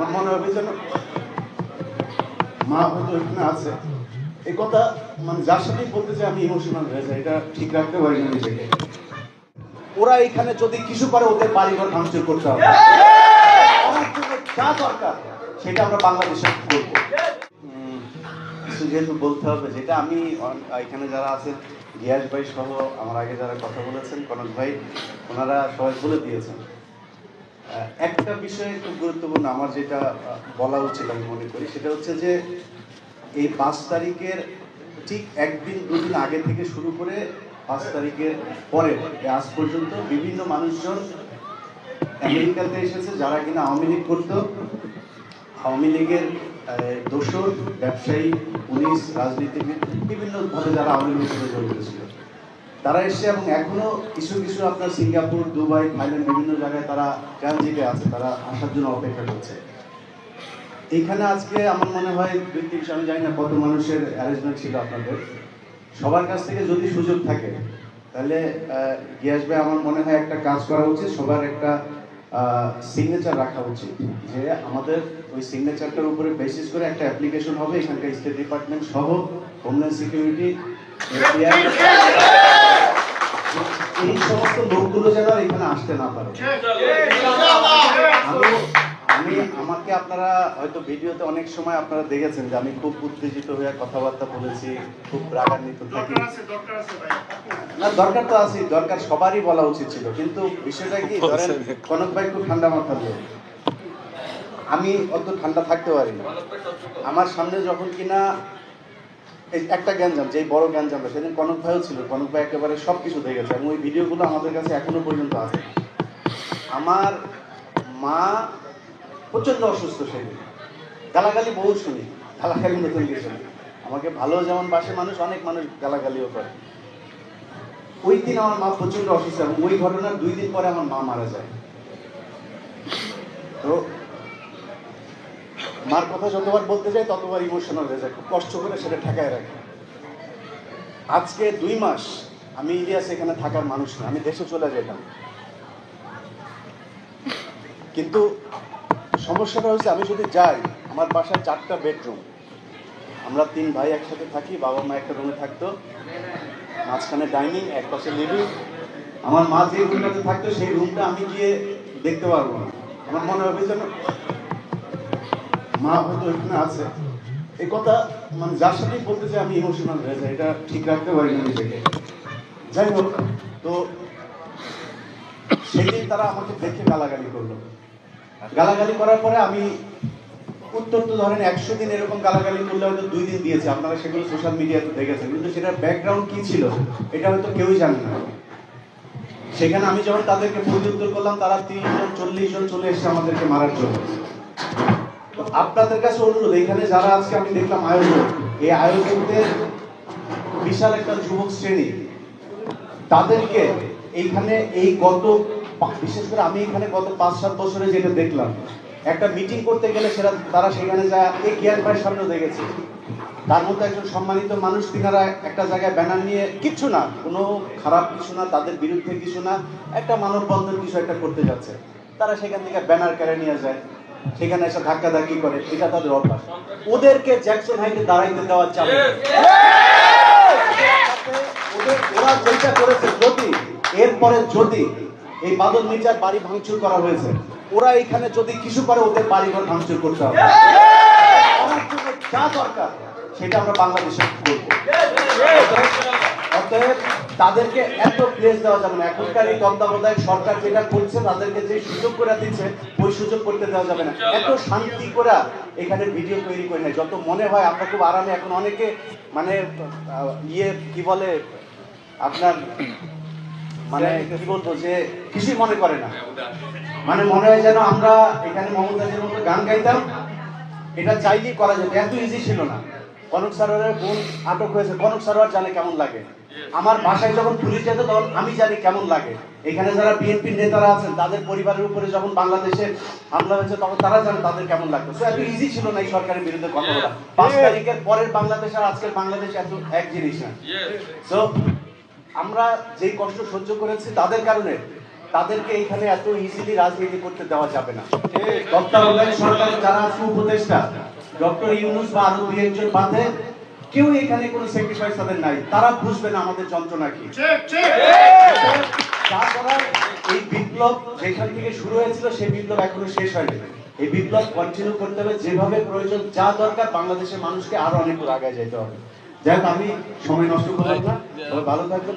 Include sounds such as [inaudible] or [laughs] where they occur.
আমার মনে হবে যেন মা হয়তো ওইখানে আছে। এই কথা মানে যার সাথেই বলতে চাই, আমি ইমোশনাল হয়ে যাই, এটা ঠিক রাখতে পারি না নিজেকে। ওরা এখানে যদি কিছু করে, ওদের বাড়িঘর ভাঙচুর করতে হবে। যা দরকার, সেটা আমরা বাংলাদেশে করব। যেহেতু বলতে হবে, যেটা আমি, এখানে যারা আছেন, গিয়াস ভাই সহ, আমার আগে যারা কথা বলেছেন, কনক ভাই, ওনারা সবাই বলে দিয়েছেন। একটা বিষয়ে খুব গুরুত্বপূর্ণ, আমার যেটা বলা উচিত আমি মনে করি, সেটা হচ্ছে যে এই পাঁচ তারিখের ঠিক একদিন, দুদিন আগে থেকে শুরু করে পাঁচ তারিখের পরে আজ পর্যন্ত বিভিন্ন মানুষজন আমেরিকাতে এসেছে যারা কিনা আওয়ামী লীগ করতো। আওয়ামী লীগের দোসর ব্যবসায়ী, পুলিশ, রাজনীতিবিদ বিভিন্নভাবে যারা আওয়ামী লীগের সাথে জড়িত ছিল। তারা এসে এবং এখনও কিছু কিছু আপনার সিঙ্গাপুর দুবাই থাইল্যান্ড বিভিন্ন জায়গায় তারা ট্রানজিটে আছে তারা আসার জন্য অপেক্ষা করছে। এইখানে আজকে আমার মনে হয় দুই তিনশো আমি জানি না কত মানুষের অ্যারেঞ্জমেন্ট ছিল আপনাদের। সবার কাছ থেকে যদি সুযোগ থাকে তাহলে গিয়াস ভাই আমার মনে হয় একটা কাজ করা উচিত সবার একটা সিগনেচার রাখা উচিত। যে আমাদের ওই সিগনেচারটার উপরে বেসিস করে একটা অ্যাপ্লিকেশন হবে এখানকার স্টেট ডিপার্টমেন্ট সহ হোমল্যান্ড সিকিউরিটি [laughs] এই সমস্ত লোকগুলো যেন এখানে আসতে না পারে আমি আমি আমাকে আপনারা হয়তো ভিডিওতে অনেক সময় আপনারা দেখেছেন যে আমি খুব উত্তেজিত হয়ে কথাবার্তা বলেছি খুব রাগান্বিত থাকি না দরকার তো আছে দরকার সবারই বলা উচিত ছিল কিন্তু বিষয়টা কি ধরেন কনক ভাই খুব ঠান্ডা মাথার লোক আমি অত ঠান্ডা থাকতে পারি না আমার সামনে যখন কিনা এই একটা গ্যাঞ্জাম, যেই বড় গ্যাঞ্জামটা, সেদিন কনক ভাইও ছিল, কনক ভাই একেবারে সব কিছু দেখেছে এবং ওই ভিডিওগুলো আমাদের কাছে এখনও পর্যন্ত আছে। আমার মা প্রচণ্ড অসুস্থ সেদিন। গালাগালি বহু শুনি, গালাগালি নতুন কিছু। আমাকে ভালো যেমন বাসে মানুষ, অনেক মানুষ গালাগালিও করে। ওই দিন আমার মা প্রচণ্ড অসুস্থ এবং ওই ঘটনার দুই দিন পরে আমার মা মারা যায়। তো মার কথা যতবার বলতে যাই, ততবার ইমোশনাল হয়ে যায়, খুব কষ্ট করে সেটা ঠেকায় রাখে। আজকে দুই মাস আমি ইলিয়াস এখানে থাকার মানুষ না, আমি দেশে চলে যেতাম। কিন্তু সমস্যাটা হচ্ছে আমি যদি যাই, আমার বাসায় চারটা বেডরুম আমরা তিন ভাই একসাথে থাকি, বাবা মা একটা রুমে থাকতো। মাঝখানে ডাইনিং এক পাশে লিভিং আমার মা যে রুমটাতে থাকতো, সেই রুমটা আমি গিয়ে দেখতে পারব না। আমার মনে হবে যেন মা হয়তো ওইখানে আছে। এই কথা মানে যার সাথেই বলতে চাই, আমি ইমোশনাল হয়ে যাই। এটা ঠিক রাখতে পারি না নিজেকে। যাই হোক, তো সেদিন তারা আমাকে দেখে গালাগালি করল। গালাগালি করার পরে আমি উত্তর তো ধরেন একশো দিন এরকম গালাগালি করলে হয়তো দুই দিন দিয়েছে। আপনারা সেগুলো সোশ্যাল মিডিয়াতে দেখেছেন। কিন্তু সেটার ব্যাকগ্রাউন্ড কি ছিল, এটা হয়তো কেউই জানে না। সেখানে আমি যখন তাদেরকে প্রত্যুত্তর করলাম, তারা তিরিশ জন চল্লিশ জন চলে এসেছে আমাদেরকে মারার জন্য। আপনাদের কাছে অনুরোধ, এখানে যারা আজকে আমি দেখলাম আয়োজক, এই আয়োজকদের বিশাল একটা যুবক শ্রেণি, তাদেরকে এইখানে এই গত বিশেষ করে আমি এখানে গত পাঁচ সাত বছরে যেটা দেখলাম, একটা মিটিং করতে গেলে সেটা তারা সেখানে যায় এই জ্ঞান ভাইয়ের সামনেও দেখেছে তার মধ্যে একজন সম্মানিত মানুষ, তিনারা একটা জায়গায় ব্যানার নিয়ে কিচ্ছু না, কোনো খারাপ কিছু না, তাদের বিরুদ্ধে কিছু না, একটা মানববন্ধন কিছু একটা করতে যাচ্ছে। তারা সেখান থেকে ব্যানার কেড়ে নিয়ে যায়। সেখানে এসে ধাক্কা ধাক্কি করে, এটা তাদের অভ্যাস। ওদেরকে জ্যাকসন হাইটে দাঁড়াইতে দেওয়া যাবে ওরা যেটা করেছে যদি এরপরে যদি এই বাদল মির্জার বাড়ি ভাঙচুর করা হয়েছে। ওরা এখানে যদি কিছু করে, ওদের বাড়িঘর ভাঙচুর করতে হবে। যা দরকার, সেটা আমরা বাংলাদেশে করব। অতএব তাদেরকে এত প্লেস দেওয়া যাবে না। এখনকার এই তত্ত্বাবধায়ক সরকার যেটা করছে, তাদেরকে যে সুযোগ করে দিচ্ছে, ওই সুযোগ করতে দেওয়া যাবে না। এত শান্তি করে এখানে ভিডিও তৈরি করে নেয়। যত মনে হয়, আমরা খুব আরামে এখন অনেকে মানে ইয়ে কি বলে, আপনার মানে কি বলব যে, কিছুই মনে করে না। মানে মনে হয় যেন আমরা এখানে মমতাজের মতো গান গাইতাম। এটা চাইলেই করা যেত। এত ইজি ছিল না। কনক সারোয়ারের বোন আটক হয়েছে। কনক সারোয়ার জানে কেমন লাগে। আমার বাসায় যখন পুলিশ যেত তখন আমি জানি কেমন লাগে। এখানে যারা বিএনপির নেতারা আছেন তাদের পরিবারের উপরে যখন বাংলাদেশে হামলা হয়েছে তখন তারা জানে তাদের কেমন লাগতো। সো এত ইজি ছিল না এই সরকারের বিরুদ্ধে কথা বলা। পাঁচ তারিখের পরের বাংলাদেশ আর আজকের বাংলাদেশ এত এক জিনিস না। তো আমরা যেই কষ্ট সহ্য করেছি তাদের কারণে তাদেরকে এখানে এত ইজিলি রাজনীতি করতে দেওয়া যাবে না। তত্ত্বাবধায়ক সরকার যারা আছে উপদেষ্টা ডক্টর ইউনুস বা আরও দুই একজন বাদে কেউ এখানে কোনো স্যাক্রিফাইস তাদের নাই। তারা বুঝবে না আমাদের যন্ত্রণা কি। এই বিপ্লব যেখান থেকে শুরু হয়েছিল সেই বিপ্লব এখনও শেষ হয়নি। এই বিপ্লব কন্টিনিউ করতে হবে যেভাবে প্রয়োজন যা দরকার বাংলাদেশের মানুষকে আরও অনেক দূর আগায় যেতে হবে। যাই হোক আমি সময় নষ্ট করলাম না। ভালো থাকবেন।